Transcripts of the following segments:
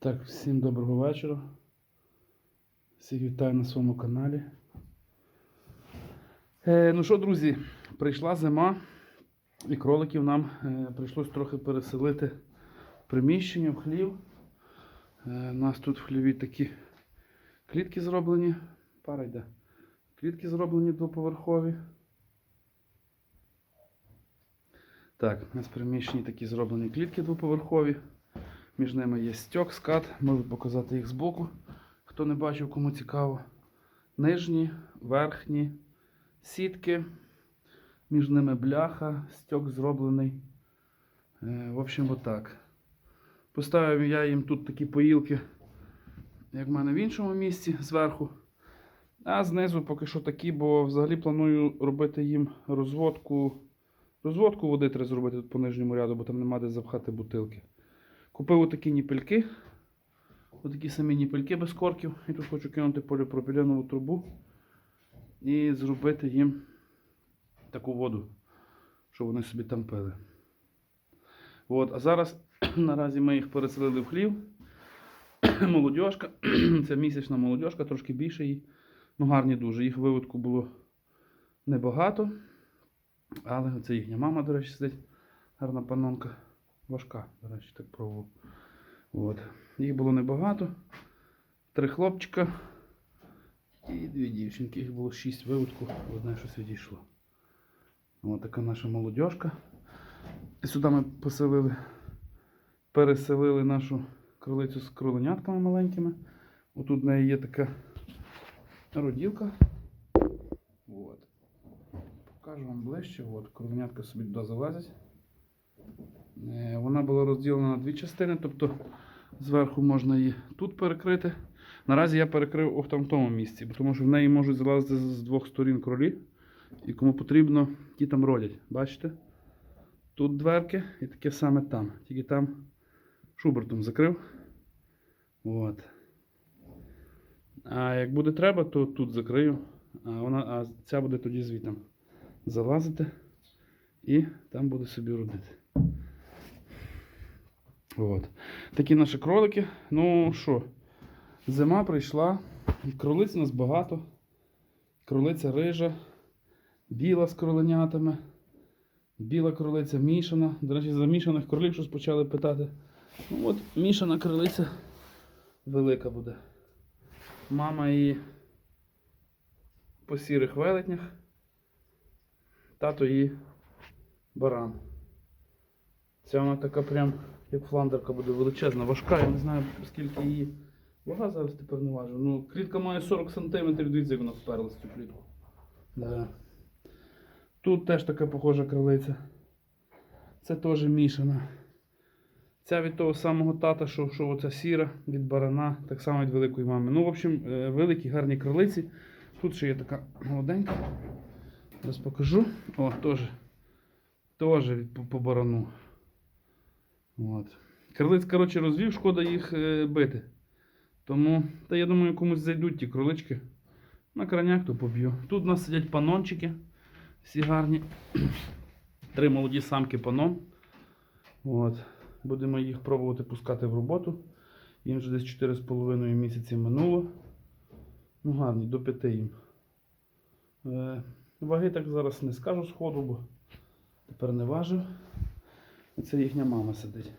Так, всім доброго вечора. Всіх вітаю на своєму каналі. Е, ну що, друзі, прийшла зима, і кроликів нам е, прийшлось трохи переселити в приміщення, в хлів. Е, у нас тут в хліві такі клітки зроблені. Пара йде. Клітки зроблені двоповерхові. Так, у нас в приміщенні такі зроблені клітки двоповерхові. Між ними є стьок, скат. Можу показати їх збоку. Хто не бачив, кому цікаво. Нижні, верхні, сітки. Між ними бляха, стьок зроблений. Е, в общем, отак. Поставив я їм тут такі поїлки, як в мене в іншому місці зверху. А знизу поки що такі, бо взагалі планую робити їм розводку. Розводку води треба зробити тут по нижньому ряду, бо там нема де запхати бутилки. Купив отакі ніпельки. Отакі самі ніпельки без корків. І тут хочу кинути поліпропіленову трубу і зробити їм таку воду, щоб вони собі там пили. От, а зараз наразі ми їх переселили в хлів. Молодьошка. Це місячна молодьошка, трошки більше її. Ну, гарні дуже. Їх виводку було небагато. Але це їхня мама, до речі, сидить. Гарна панонка. Важка, до речі, так пробував. От. Їх було небагато. Три хлопчика і дві дівчинки. Їх було шість виводку, одне щось відійшло. Ось така наша молодьошка. І сюди ми поселили, переселили нашу кролицю з кроленятками маленькими. Отут в неї є така роділка. От. Покажу вам ближче. От, кроленятка собі туди залазить. Е, Вона була розділена на дві частини, тобто зверху можна її тут перекрити. Наразі я перекрив там в тому місці, тому що в неї можуть залазити з двох сторін кролі. І кому потрібно, ті там родять. Бачите? Тут дверки і таке саме там. Тільки там шубертом закрив. От. А як буде треба, то тут закрию. А, вона, а ця буде тоді звітом залазити і там буде собі родити. От. Такі наші кролики. Ну що, зима прийшла, кролиць у нас багато. Кролиця рижа, біла з кроленятами, біла кролиця мішана. До речі, за мішаних кролів щось почали питати. Ну от мішана кролиця велика буде. Мама її по сірих велетнях, тато її баран. Ця вона така прям, як фландерка буде величезна, важка, я не знаю, скільки її вага зараз тепер не важу. Ну, клітка має 40 см, дивіться, як вона вперлась цю клітку. Да. Тут теж така похожа крилиця. Це теж мішана. Ця від того самого тата, що, що оця сіра від барана, так само від великої мами. Ну, в общем, е, великі гарні крилиці. Тут ще є така молоденька. Зараз покажу. О, теж. Теж по, по барану. От. Крилиць, коротше, розвів, шкода їх е, бити. Тому, та я думаю, комусь зайдуть ті кролички. На краняк то поб'ю. Тут у нас сидять панончики. Всі гарні. Три молоді самки панон. От. Будемо їх пробувати пускати в роботу. Їм вже десь 4,5 місяці минуло. Ну, гарні, до 5 їм. Е, ваги так зараз не скажу сходу, бо тепер не важив. Це їхня мама сидить.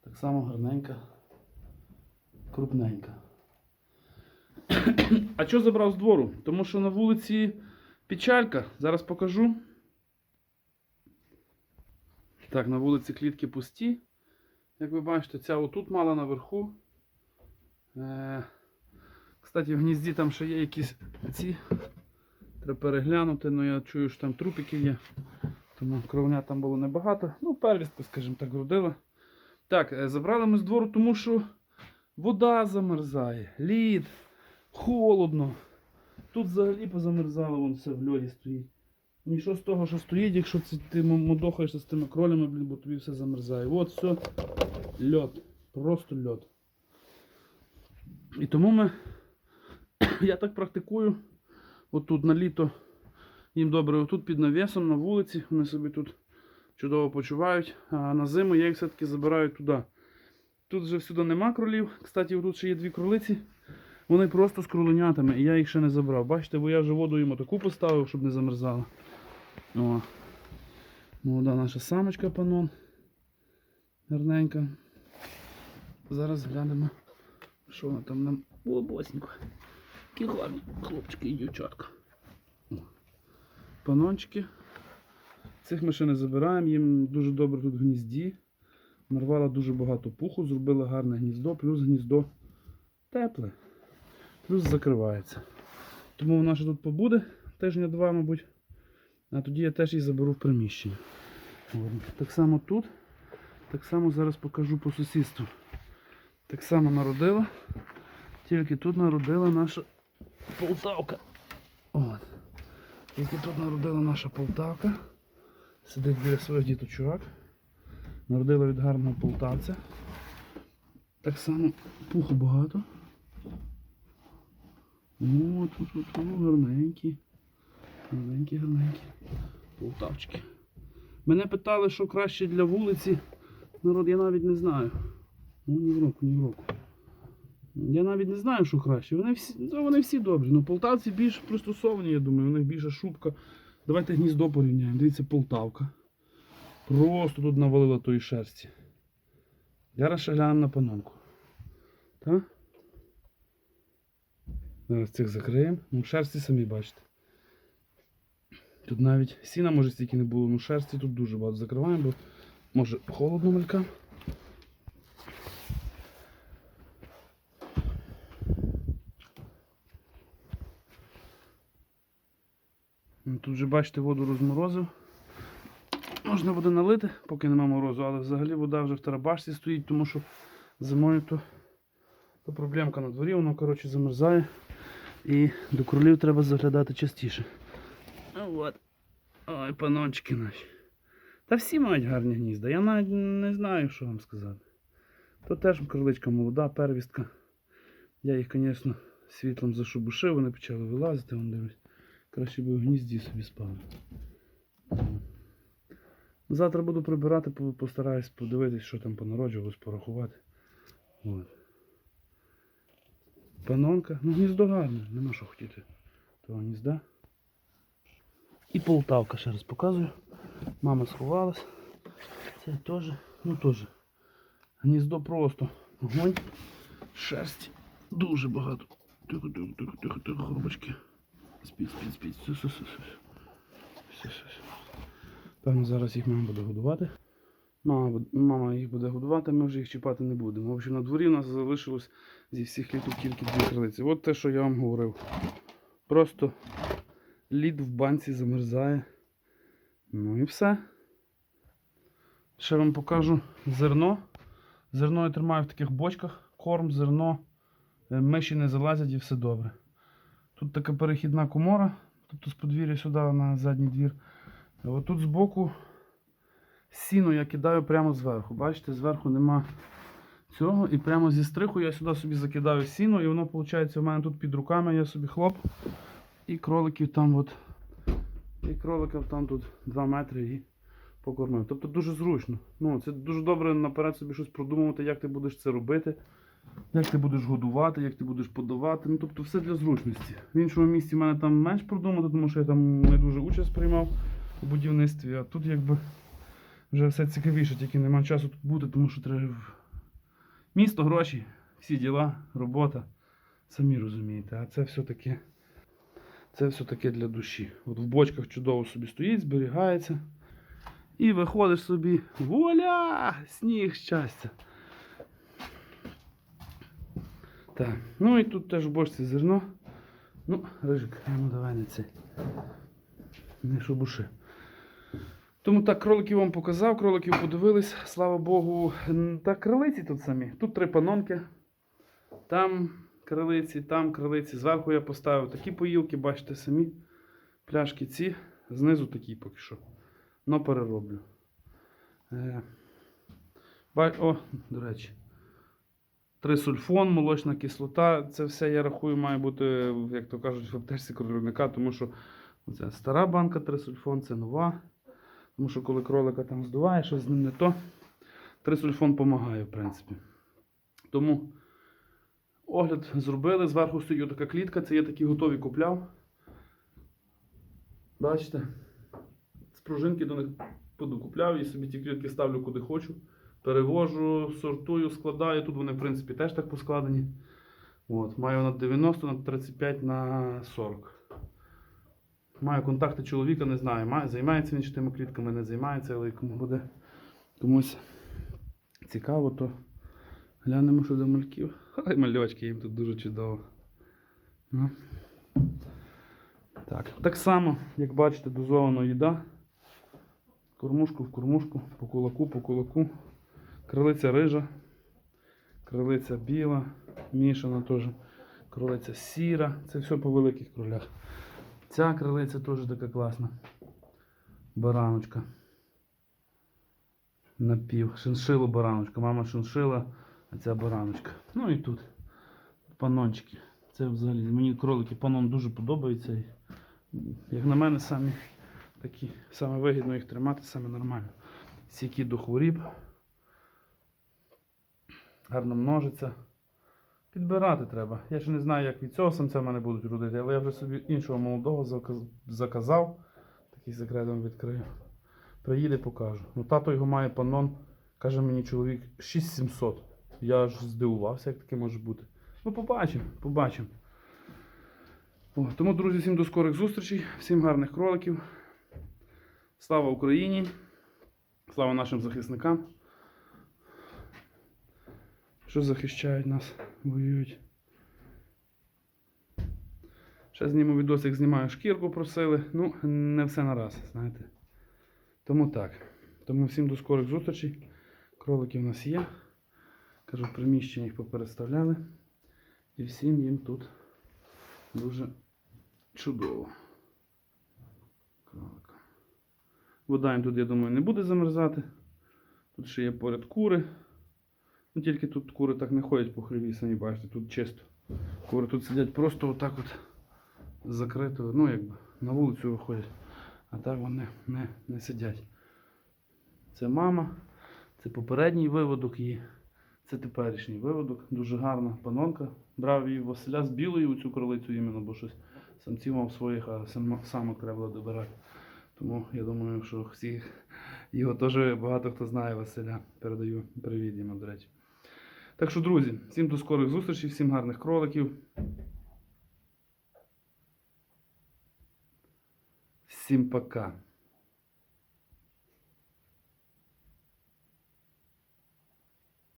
Так само гарненька, крупненька. А що забрав з двору? Тому що на вулиці печалька. Зараз покажу. Так, на вулиці клітки пусті. Як ви бачите, ця отут мала наверху. Е, кстати, в гнізді там ще є якісь ці. Треба переглянути, але я чую, що там трупики є. Тому кровня там було небагато. Ну, первістка, скажімо так, родила. Так, е, забрали ми з двору, тому що вода замерзає, лід, холодно. Тут взагалі позамерзало, вон все в льоді стоїть. Нічого з того, що стоїть, якщо ти мудохаєшся з тими кролями, блін, бо тобі все замерзає. От все льод. Просто льод. І тому ми, я так практикую. Отут на літо їм добре отут під навісом на вулиці. Вони собі тут чудово почувають. А на зиму я їх все-таки забираю туди. тут вже всюди нема кролів. Кстати, тут ще є дві кролиці. Вони просто з кроленятами, і я їх ще не забрав. Бачите, бо я вже воду йому таку поставив, щоб не замерзала. О. Молода наша самочка панон. Гарненька. Зараз глянемо, що вона там нам. О, босенько. Які гарні хлопчики і дівчатка. Панончики. Цих ми ще не забираємо, їм дуже добре тут гнізді. Нарвала дуже багато пуху, зробила гарне гніздо, плюс гніздо тепле, плюс закривається. Тому вона ще тут побуде тижня-два, мабуть. А тоді я теж її заберу в приміщення. Так само тут, так само зараз покажу по сусідству. Так само народила, тільки тут народила наша полтавка. От. Тільки тут народила наша полтавка. Сидить біля своїх діточок. Народила від гарного полтавця. Так само пуху багато. О, тут, тут, тут гарненькі. Гарненькі, гарненькі. Полтавчики. Мене питали, що краще для вулиці. Народ, я навіть не знаю. Ну, ні в року, ні в року. Я навіть не знаю, що краще. Вони всі, ну, вони всі добрі. Ну, полтавці більш пристосовані, я думаю, у них більша шубка. Давайте гніздо порівняємо. Дивіться, полтавка. Просто тут навалила тої шерсті. Зараз ще глянемо на панонку. Так? Зараз цих закриємо. Ну, шерсті самі бачите. Тут навіть сіна може стільки не було, ну шерсті тут дуже багато закриваємо, бо може холодно малькам. Тут вже бачите, воду розморозив. Можна буде налити, поки нема морозу, але взагалі вода вже в тарабашці стоїть, тому що зимою то, то проблемка на дворі, воно коротше замерзає. І до кролів треба заглядати частіше. Ну от. Ой, панончики наші. Та всі мають гарні гнізда. Я навіть не знаю, що вам сказати. То теж кроличка молода, первістка. Я їх, звісно, світлом зашубушив, вони почали вилазити, вон дивлюсь. Краще би в гнізді собі спали. Завтра буду прибирати, по- постараюсь подивитись, що там понароджувалось, порахувати. От. Панонка. Ну, гніздо гарне, нема що хотіти. Того гнізда. І полтавка ще раз показую. Мама сховалась. Це теж, ну теж. Гніздо просто. Огонь. Шерсті. Дуже багато. Тихо, тихо, тихо, тихо, тихо, хробочки. Спіть, спіть, спіть. Все, все, все, все. Все, все. Певно, зараз їх мама буде годувати. Мама, мама їх буде годувати, ми вже їх чіпати не будемо. В общем, на дворі у нас залишилось зі всіх літок тільки дві крилиці. От те, що я вам говорив. Просто лід в банці замерзає. Ну і все. Ще вам покажу зерно. Зерно я тримаю в таких бочках. Корм, зерно. Е, Миші не залазять і все добре. Тут така перехідна комора, тобто з подвір'я сюди на задній двір. А Отут збоку сіно я кидаю прямо зверху. Бачите, зверху нема цього. І прямо зі стриху я сюди собі закидаю сіно, і воно виходить у мене тут під руками, я собі хлоп. І кроликів там от. І кроликів там тут 2 метри і покормив. Тобто дуже зручно. Ну, це дуже добре наперед собі щось продумувати, як ти будеш це робити, як ти будеш годувати, як ти будеш подавати. Ну, тобто все для зручності. В іншому місці в мене там менш продумати, тому що я там не дуже участь приймав у будівництві, а тут якби вже все цікавіше, тільки нема часу тут бути, тому що треба місто, гроші, всі діла, робота. Самі розумієте, а це все таке. Це все таке для душі. От в бочках чудово собі стоїть, зберігається. І виходиш собі. Вуаля! Сніг щастя. Так, ну і тут теж в бочці зерно. Ну, рижик, ну давай не це. Не шубуши. Тому так, кроликів вам показав, кроликів подивились, слава Богу. Та крилиці тут самі. Тут три панонки. Там крилиці, там крилиці. Зверху я поставив такі поїлки, бачите самі. Пляшки ці, знизу такі поки що. Но перероблю. Е, ба- О, до речі. Трисульфон, молочна кислота. Це все, я рахую, має бути, як то кажуть, в аптечці кролівника, тому що це стара банка трисульфон, це нова. Тому що коли кролика там здуває, щось з ним не то, трисульфон допомагає, в принципі. Тому огляд зробили. Зверху стоїть така клітка, це я такі готові купляв. Бачите? З пружинки до них подокупляв і собі ті клітки ставлю куди хочу. Перевожу, сортую, складаю. Тут вони, в принципі, теж так поскладені. От, маю на 90, на 35, на 40. Маю контакти чоловіка, не знаю. Має, займається він чи тими клітками, не займається, але кому буде комусь цікаво, то глянемо, що до мальків. Ай, мальочки, їм тут дуже чудово. Ну. Так. так само, як бачите, дозована їда. Кормушку в кормушку, по кулаку, по кулаку. Крилиця рижа, крилиця біла, мішана теж. Крилиця сіра. Це все по великих кролях. Ця крилиця теж така класна. Бараночка. Напів. Шиншило бараночка. Мама шиншила, а ця бараночка. Ну і тут панончики. Це взагалі мені кролики панон дуже подобається. Як на мене, самі такі, саме вигідно їх тримати, саме нормально. Сіки до хворіб. Гарно множиться. Підбирати треба. Я ще не знаю, як від цього самця мене будуть родити, але я вже собі іншого молодого заказав. Такий секрет вам відкрию. Приїде, покажу. Ну, тато його має панон, каже мені чоловік 6700. Я ж здивувався, як таке може бути. Ну, побачимо, побачимо. Тому, друзі, всім до скорих зустрічей, всім гарних кроликів. Слава Україні! Слава нашим захисникам, що захищають нас, воюють. Ще зніму відос, як знімаю шкірку, просили. Ну, не все на раз, знаєте. Тому так. Тому всім до скорих зустрічей. Кролики в нас є. Кажу, в приміщенні їх попереставляли. І всім їм тут дуже чудово. Кролика. Вода їм тут, я думаю, не буде замерзати. Тут ще є поряд кури. Ну тільки тут кури так не ходять по хліві, самі бачите, тут чисто. Кури тут сидять просто отак от закрито, ну якби на вулицю виходять. А так вони не, не сидять. Це мама, це попередній виводок її. Це теперішній виводок. Дуже гарна панонка. Брав її Василя з білою цю кролицю іменно, бо щось самців мав своїх, а сам- самок треба добирати. Тому я думаю, що всі його теж багато хто знає Василя. Передаю привіт йому, до речі. Так що, друзі, всім до скорих зустрічей, всім гарних кроликів. Всім пока.